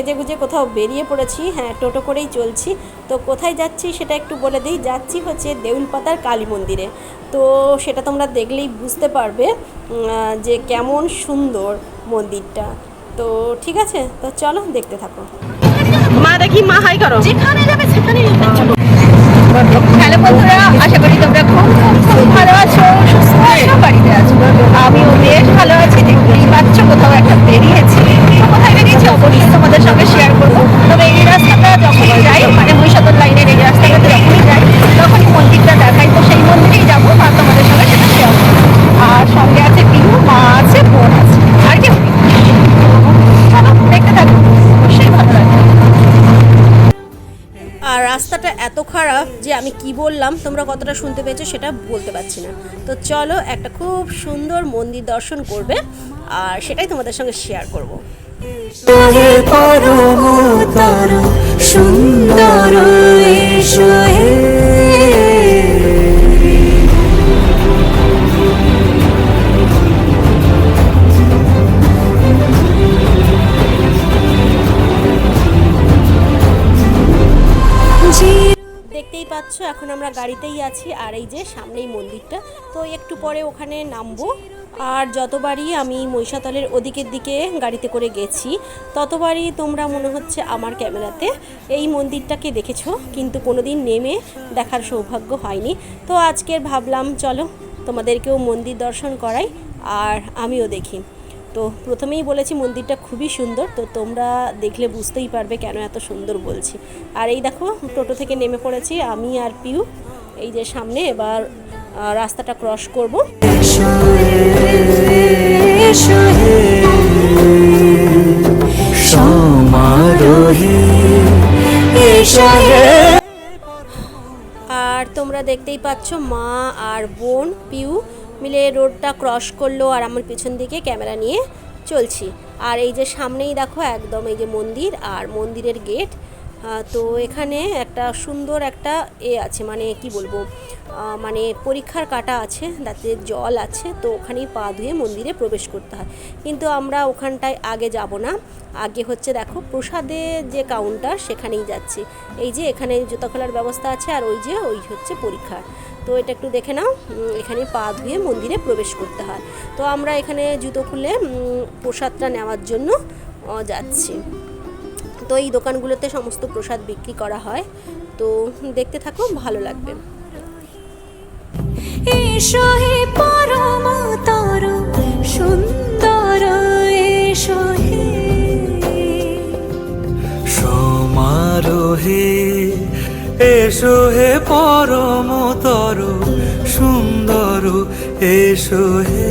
সেজে গুজে কোথাও বেরিয়ে পড়েছি। হ্যাঁ টোটো করেই চলছি। তো কোথায় যাচ্ছি সেটা একটু বলে দিই। যাচ্ছি হচ্ছে দেউলপাতার কালী মন্দিরে। তো সেটা তোমরা দেখলেই বুঝতে পারবে যে কেমন সুন্দর মন্দিরটা। তো ঠিক আছে তো চলো দেখতে থাকো। মা দেখি মা হাই করো। যেখানে যাবে সেখানেই হ্যালো বন্ধুরা আশা করি তোমরা খুব খুব খুব ভালো আছো সুস্থ আছো বাড়িতে আছো। আমিও বেশ ভালো আছি। দেখতেই পাচ্ছ কোথাও একটা বেরিয়েছি। অবশ্যই তোমাদের সঙ্গে শেয়ার করব। তবে এই রাস্তাটা যখনই যাই মানে মহিষাদল লাইনের এই রাস্তাটাতে যখনই যাই, তখনই মন্দিরটা দেখাই। তো সেই মন্দিরেই যাব আর তোমাদের সঙ্গে সেটা শেয়ার করব। আর সঙ্গে আছে পিহু মা আছে, বোন আছে, আর কেউ। দেখতে অবশ্যই ভালো আর রাস্তাটা এত খারাপ যে আমি কি বললাম, তোমরা কতটা শুনতে পেয়েছ সেটা বলতে পারছি না। তো চলো, একটা খুব সুন্দর মন্দির দর্শন করবে, আর সেটাই তোমাদের সঙ্গে শেয়ার করব। তোহে পরমতর সুন্দর দেখতেই পাচ্ছ এখন আমরা গাড়িতেই আছি আর এই যে তো একটু পরে ওখানে নামবো। আর যতবারই আমি মহিষাতলের ওদিকের দিকে গাড়িতে করে গেছি, ততবারই তোমরা মনে হচ্ছে আমার ক্যামেরাতে এই মন্দিরটাকে দেখেছ, কিন্তু কোনোদিন নেমে দেখার সৌভাগ্য হয়নি। তো আজকের ভাবলাম, চলো তোমাদেরকেও মন্দির দর্শন করাই, আর আমিও দেখি। তো প্রথমেই বলেছি মন্দিরটা খুবই সুন্দর, তো তোমরা দেখলে বুঝতেই পারবে কেন এত সুন্দর বলছি। আর এই দেখো, টোটো থেকে নেমে পড়েছি আমি আর পিউ। এই যে সামনে, এবার রাস্তাটা ক্রস করব। আর তোমরা দেখতেই পাচ্ছ মা আর বোন পিউ মিলে রোডটা ক্রস করল আর আমার পিছন দিকে ক্যামেরা নিয়ে চলছি। আর এই যে সামনেই দেখো একদম এই যে মন্দির আর মন্দিরের গেট তো এখানে একটা সুন্দর একটা এ আছে মানে কি বলব মানে পরীক্ষার কাটা আছে, তাতে জল আছে, তো ওখানেই পা ধুয়ে মন্দিরে প্রবেশ করতে হয়। কিন্তু আমরা ওখানটায় আগে যাব না। আগে হচ্ছে দেখো, প্রসাদে যে কাউন্টার সেখানেই যাচ্ছি। এই যে এখানে জুতো খোলার ব্যবস্থা আছে, আর ওই যে ওই হচ্ছে পরীক্ষার তো এটা একটু দেখে নাও এখানে পা ধুয়ে মন্দিরে প্রবেশ করতে হয়। তো আমরা এখানে জুতো খুলে প্রসাদটা নেওয়ার জন্য যাচ্ছি। তো এই দোকানগুলোতে সমস্ত প্রসাদ বিক্রি করা হয়। তো দেখতে থাকো ভালো লাগবে। এসো হে পরমতর সুন্দর এসো হে। সমারোহে এসো হে পরমতর সুন্দর এসো হে।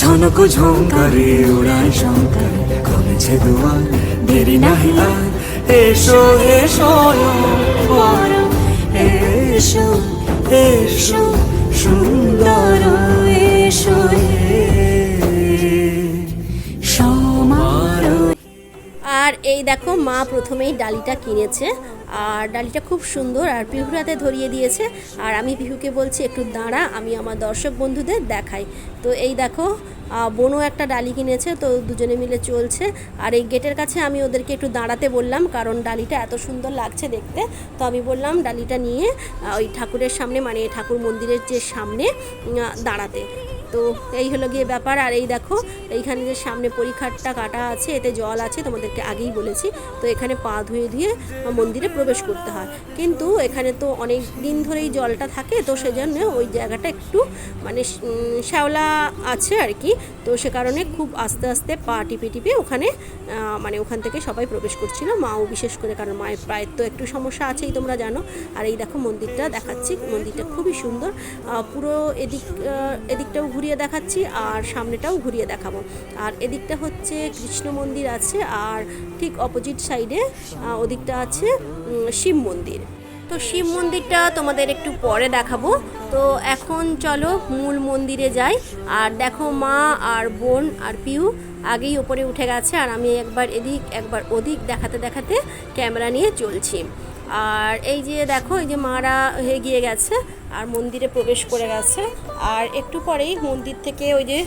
ঝনক ঝঙ্কারে উড়ায় শঙ্কর কমেছে দুয়ার, দেরি নাহি আর। এসো এসো এসো এসো, সুন্দর, এসো আর এই দেখো মা প্রথমেই ডালিটা কিনেছে। আর ডালিটা খুব সুন্দর আর পিহুর হাতে ধরিয়ে দিয়েছে। আর আমি পিহুকে বলছি, একটু দাঁড়া, আমি আমার দর্শক বন্ধুদের দেখাই। তো এই দেখো বোনও একটা ডালি কিনেছে, তো দুজনে মিলে চলছে। আর এই গেটের কাছে আমি ওদেরকে একটু দাঁড়াতে বললাম, কারণ ডালিটা এত সুন্দর লাগছে দেখতে। তো আমি বললাম, ডালিটা নিয়ে ওই ঠাকুরের সামনে মানে ঠাকুর মন্দিরের যে সামনে দাঁড়াতে। তো এই হলো গিয়ে ব্যাপার। আর এই দেখো, এইখানে যে সামনে পরীক্ষাটা কাটা আছে, এতে জল আছে, তোমাদেরকে আগেই বলেছি। তো এখানে পা ধুয়ে ধুয়ে মন্দিরে প্রবেশ করতে হয়। কিন্তু এখানে তো অনেক দিন ধরেই জলটা থাকে, তো সেজন্য ওই জায়গাটা একটু মানে শ্যাওলা আছে আর কি। তো সে কারণে খুব আস্তে আস্তে পা টিপে টিপে ওখানে মানে ওখান থেকে সবাই প্রবেশ করছিল। মাও বিশেষ করে, কারণ মায়ের প্রায় তো একটু সমস্যা আছেই তোমরা জানো। আর এই দেখো মন্দিরটা দেখাচ্ছি। মন্দিরটা খুবই সুন্দর। পুরো এদিক এদিকটাও ঘুরিয়ে দেখাচ্ছি আর সামনেটাও ঘুরিয়ে দেখাবো। আর এদিকটা হচ্ছে কৃষ্ণ মন্দির আছে আর ঠিক অপোজিট সাইডে ওদিকটা আছে শিব মন্দির। তো শিব মন্দিরটা তোমাদের একটু পরে দেখাবো। তো এখন চলো মূল মন্দিরে যাই। আর দেখো মা আর বোন আর পিউ আগেই ওপরে উঠে গেছে আর আমি একবার এদিক, একবার ওদিক দেখাতে দেখাতে ক্যামেরা নিয়ে চলছি। আর এই যে দেখো, এই যে মারা হয়ে গিয়ে গেছে আর মন্দিরে প্রবেশ করে গেছে। আর একটু পরেই মন্দির থেকে ওই যে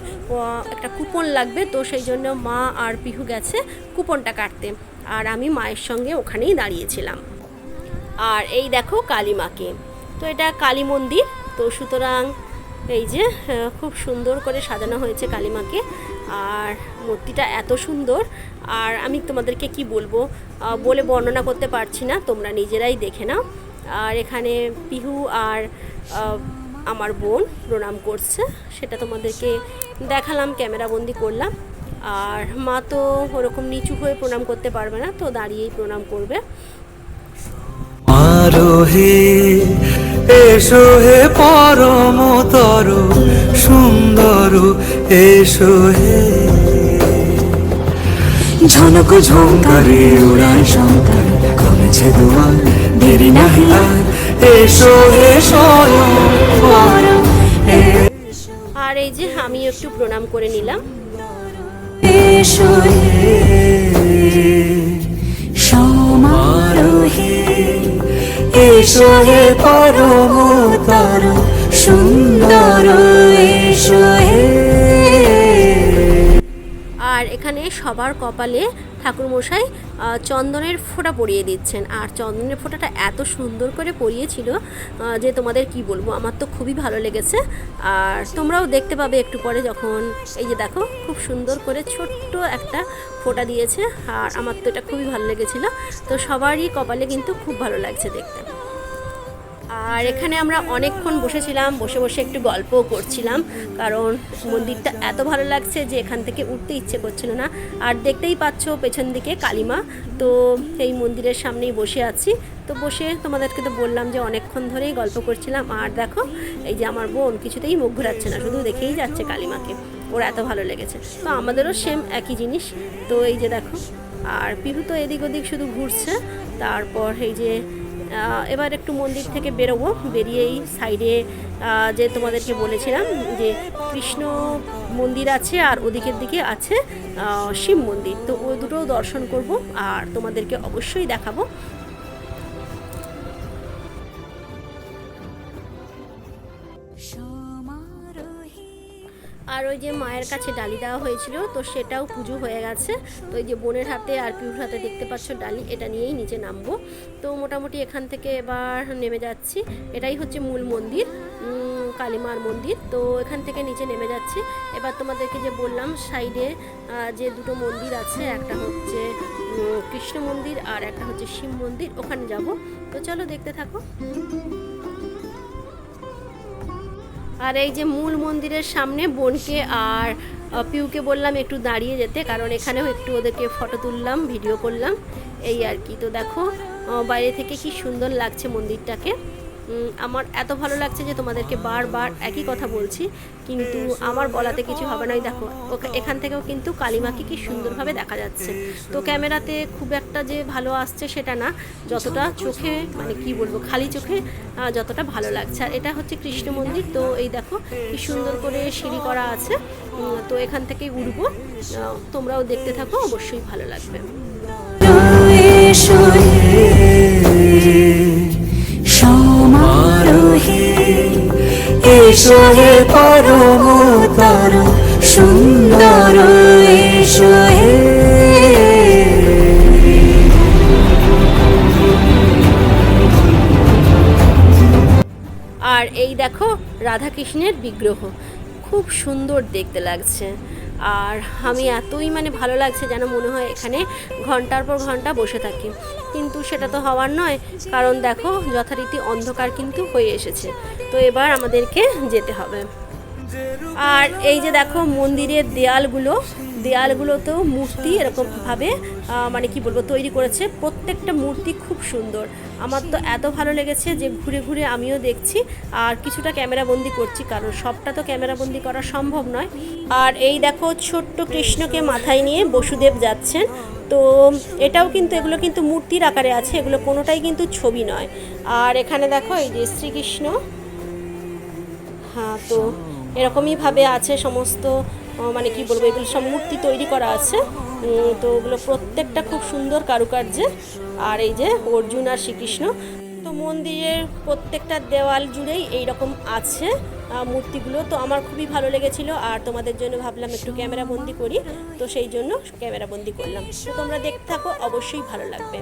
একটা কুপন লাগবে, তো সেই জন্য মা আর পিহু গেছে কুপনটা কাটতে। আর আমি মায়ের সঙ্গে ওখানেই দাঁড়িয়েছিলাম। আর এই দেখো কালী মাকে। তো এটা কালী মন্দির। তো সুতরাং এই যে খুব সুন্দর করে সাজানো হয়েছে কালী মাকে। আর মূর্তিটা এত সুন্দর। আর আমি তোমাদেরকে কি বলব? বলে বর্ণনা করতে পারছি না, তোমরা নিজেরাই দেখে নাও। আর এখানে পিহু আর আমার বোন প্রণাম করছে, সেটা তোমাদেরকে দেখালাম ক্যামেরাবন্দি করলাম। আর মা তো ওরকম নিচু হয়ে প্রণাম করতে পারবে না, তো দাঁড়িয়েই প্রণাম করবে। এসো হে পরম তর সুন্দর, এসো হে ঝনক ঝঙ্কারে উড়ায় শঙ্কর। কমেছে দুয়ার দেরি নাহি আর। এসো বর। আর এই যে আমি একটু প্রণাম করে নিলাম। এসো সমারোহে। এসো হে পরমতর সুন্দর এখানে সবার কপালে ঠাকুরমশাই চন্দনের ফোঁটা পরিয়ে দিচ্ছেন। আর চন্দনের ফোঁটাটা এত সুন্দর করে পরিয়েছিল যে তোমাদের কি বলব, আমার তো খুবই ভালো লেগেছে। আর তোমরাও দেখতে পাবে একটু পরে যখন, এই যে দেখো, খুব সুন্দর করে ছোট্ট একটা ফোঁটা দিয়েছে। আর আমার তো এটা খুবই ভালো লেগেছিলো। তো সবারই কপালে কিন্তু খুব ভালো লাগছে দেখতে। আর এখানে আমরা অনেকক্ষণ বসেছিলাম, বসে বসে একটু গল্পও করছিলাম, কারণ মন্দিরটা এত ভালো লাগছে যে এখান থেকে উঠতে ইচ্ছে করছিল না। আর দেখতেই পাচ্ছ পেছন দিকে কালিমা, তো এই মন্দিরের সামনেই বসে আছি। তো বসে তোমাদেরকে তো বললাম যে অনেকক্ষণ ধরেই গল্প করছিলাম, আর দেখো, এই যে আমার বোন কিছুতেই মুখ ঘোরাচ্ছে না, শুধু দেখেই যাচ্ছে কালিমাকে। ওর এত ভালো লেগেছে। তো আমাদেরও সেম একই জিনিস। তো এই যে দেখো, আর পিহু তো এদিক ওদিক শুধু ঘুরছে, তারপর এই যে এবার একটু মন্দির থেকে বেরোবো। বেরিয়েই সাইডে যে তোমাদেরকে বলেছিলাম যে কৃষ্ণ মন্দির আছে আর ওদিকের দিকে আছে শিব মন্দির। তো ও দুটোও দর্শন করব আর তোমাদেরকে অবশ্যই দেখাবো। আর ওই যে মায়ের কাছে ডালি দেওয়া হয়েছিল, তো সেটাও পুজো হয়ে গেছে। তো ওই যে বোনের হাতে আর পিউর হাতে দেখতে পাচ্ছ ডালি, এটা নিয়েই নিচে নামবো। তো মোটামুটি এখান থেকে এবার নেমে যাচ্ছি। এটাই হচ্ছে মূল মন্দির কালীমার মন্দির। তো এখান থেকে নিচে নেমে যাচ্ছি। এবার তোমাদেরকে যে বললাম, সাইডে যে দুটো মন্দির আছে, একটা হচ্ছে কৃষ্ণ মন্দির আর একটা হচ্ছে শিব মন্দির, ওখানে যাব। তো চলো দেখতে থাকো। আর এই যে মূল মন্দিরের সামনে বোনকে আর পিউকে বললাম একটু দাঁড়িয়ে যেতে, কারণ এখানেও একটু ওদেরকে ফটো তুললাম, ভিডিও করলাম, এই আর কি। তো দেখো বাইরে থেকে কি সুন্দর লাগছে মন্দিরটাকে। আমার এত ভালো লাগছে যে তোমাদেরকে বারবার একই কথা বলছি, কিন্তু আমার বলাতে কিছু হবে না। দেখো এখান থেকেও কিন্তু কালিমাকে কি সুন্দরভাবে দেখা যাচ্ছে। তো ক্যামেরাতে খুব একটা যে ভালো আসছে সেটা না, যতটা চোখে মানে কি বলব, খালি চোখে যতটা ভালো লাগছে। আর এটা হচ্ছে কৃষ্ণ মন্দির, তো এই দেখো, কি সুন্দর করে সিঁড়ি করা আছে। তো এখান থেকেই উঠবো তোমরাও দেখতে থাকো, অবশ্যই ভালো লাগবে। এসো হে পরমতর সুন্দর এসো আর এই দেখো রাধাকৃষ্ণের বিগ্রহ। খুব সুন্দর দেখতে লাগছে। আর আমি এতই মানে ভালো লাগছে যেন মনে হয় এখানে ঘণ্টার পর ঘণ্টা বসে থাকি। কিন্তু সেটা তো হওয়ার নয়, কারণ দেখো যথারীতি অন্ধকার কিন্তু হয়ে এসেছে। তো এবার আমাদেরকে যেতে হবে। আর এই যে দেখো মন্দিরের দেয়ালগুলো দেয়ালগুলোতেও মূর্তি এরকমভাবে মানে কি বলব, তৈরি করেছে। প্রত্যেকটা মূর্তি খুব সুন্দর। আমার তো এত ভালো লেগেছে যে ঘুরে ঘুরে আমিও দেখছি। আর কিছুটা ক্যামেরাবন্দি করছি, কারণ সবটা তো ক্যামেরা বন্দি করা সম্ভব নয়। আর এই দেখো ছোট্ট কৃষ্ণকে মাথায় নিয়ে বসুদেব যাচ্ছেন। তো এটাও কিন্তু, এগুলো কিন্তু মূর্তির আকারে আছে, এগুলো কোনোটাই কিন্তু ছবি নয়। আর এখানে দেখো এই যে শ্রীকৃষ্ণ। হ্যাঁ তো এরকমইভাবে আছে সমস্ত মানে কি বলব, এগুলো সব মূর্তি তৈরি করা আছে। তো ওগুলো প্রত্যেকটা খুব সুন্দর কারুকার্যে। আর এই যে অর্জুন আর শ্রীকৃষ্ণ, তো মন্দিরের প্রত্যেকটা দেওয়াল জুড়েই এই রকম আছে মূর্তিগুলো। তো আমার খুবই ভালো লেগেছিল, আর তোমাদের জন্য ভাবলাম একটু ক্যামেরা বন্দি করি। তো সেই জন্য ক্যামেরা বন্দি করলাম। তো তোমরা দেখতে থাকো, অবশ্যই ভালো লাগবে।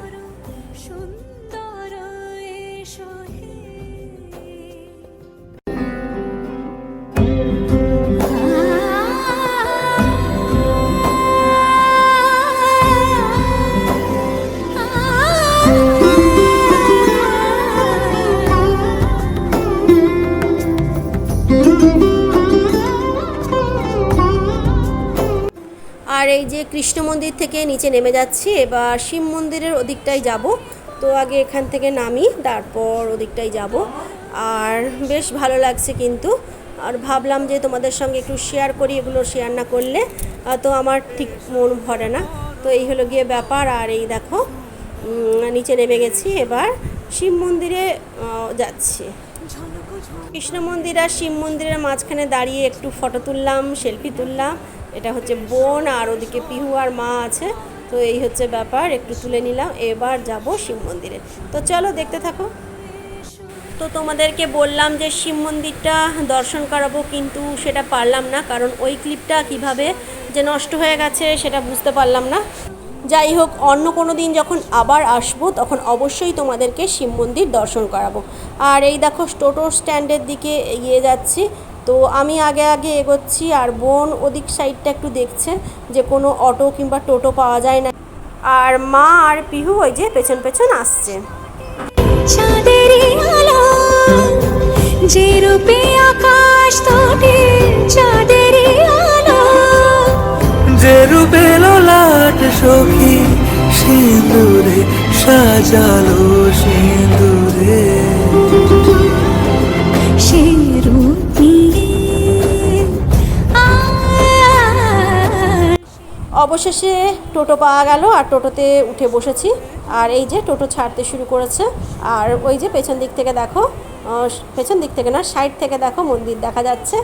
আর এই যে কৃষ্ণ মন্দির থেকে নিচে নেমে যাচ্ছি, এবার শিব মন্দিরের ওদিকটাই যাব। তো আগে এখান থেকে নামি, তারপর ওদিকটাই যাব। আর বেশ ভালো লাগছে কিন্তু। আর ভাবলাম যে তোমাদের সঙ্গে একটু শেয়ার করি, এগুলো শেয়ার না করলে তো আমার ঠিক মন ভরে না। তো এই হলো গিয়ে ব্যাপার, আর এই দেখো নিচে নেমে গেছি। এবার শিব মন্দিরে যাচ্ছি। কৃষ্ণ মন্দির আর শিব মন্দিরের মাঝখানে দাঁড়িয়ে একটু ফটো তুললাম সেলফি তুললাম। এটা হচ্ছে বোন আর ওদিকে পিহু আর মা আছে। তো এই হচ্ছে ব্যাপার, একটু তুলে নিলাম। এবার যাব শিব মন্দিরে। তো চলো দেখতে থাকো। তো তোমাদেরকে বললাম যে শিব মন্দিরটা দর্শন করাবো, কিন্তু সেটা পারলাম না, কারণ ওই ক্লিপটা কীভাবে যে নষ্ট হয়ে গেছে সেটা বুঝতে পারলাম না। যাই হোক, অন্য কোনো দিন যখন আবার আসব, তখন অবশ্যই তোমাদেরকে শিব মন্দির দর্শন করাবো। আর এই দেখো টোটো স্ট্যান্ডের দিকে এগিয়ে যাচ্ছি। তো আমি আগে আগে এগোচ্ছি আর বোন ওদিক সাইডটা একটু দেখছে যে কোনো অটো কিংবা টোটো পাওয়া যায় না। আর মা আর পিহু ওই যে পেছন পেছন আসছে। চাঁদেরই আলো যে রূপে আকাশ তোটে চাঁদেরই আলো। যে রূপে লাট সখী সিঁদুরে সাজালো সিঁদুরে অবশেষে টোটো পাওয়া গেল আর টোটোতে উঠে বসেছি। আর এই যে টোটো ছাড়তে শুরু করেছে। আর ওই যে পেছন দিক থেকে দেখো পেছন দিক থেকে না, সাইড থেকে দেখো মন্দির দেখা যাচ্ছে।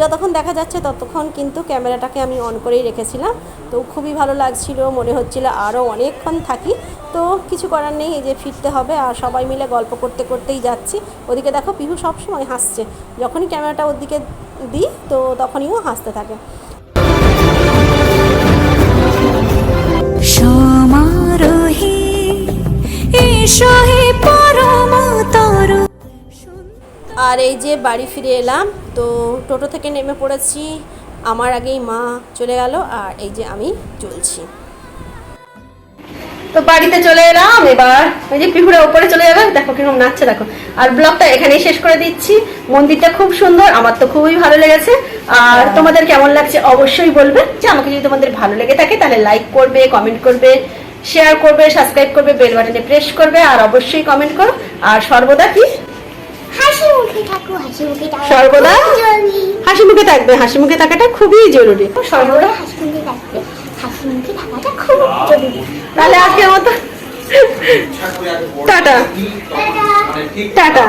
যতক্ষণ দেখা যাচ্ছে ততক্ষণ কিন্তু ক্যামেরাটাকে আমি অন করেই রেখেছিলাম। তো খুবই ভালো লাগছিল, মনে হচ্ছিল আরও অনেকক্ষণ থাকি। তো কিছু করার নেই, এই যে ফিরতে হবে। আর সবাই মিলে গল্প করতে করতেই যাচ্ছি। ওদিকে দেখো পিহু সবসময় হাসছে। যখনই ক্যামেরাটা ওদিকে দিই, তো তখনই ও হাসতে থাকে। আর এই যে বাড়ি ফিরে এলাম তো টোটো থেকে নেমে পড়েছি। আমার আগেই মা চলে গেল আর এই যে আমি চলছি। তো বাড়িতে চলে এলাম এবার ওই যে পিহুরা উপরে চলে যাবে দেখো কীরকম নাচছে দেখো। আর ব্লগটা এখানেই শেষ করে দিচ্ছি। মন্দিরটা খুব সুন্দর আমার তো খুবই ভালো লেগেছে। আর তোমাদের কেমন লাগছে অবশ্যই বলবে। যে আমাকে যদি তোমাদের ভালো লেগে থাকে তাহলে লাইক করবে কমেন্ট করবে শেয়ার করবে সাবস্ক্রাইব করবে বেল বাটনে প্রেস করবে আর অবশ্যই কমেন্ট করো। আর সর্বদা কি? হাসি মুখে থাকো হাসি মুখে থাকো। সর্বদা? হাসি মুখে থাকবে হাসি মুখে থাকাটা খুবই জরুরি। সর্বদা? হাসি মুখে থাকবে। হাসি মুখে থাকাটা খুব জরুরি। তাহলে আজকের মতো টাটা। টাটা।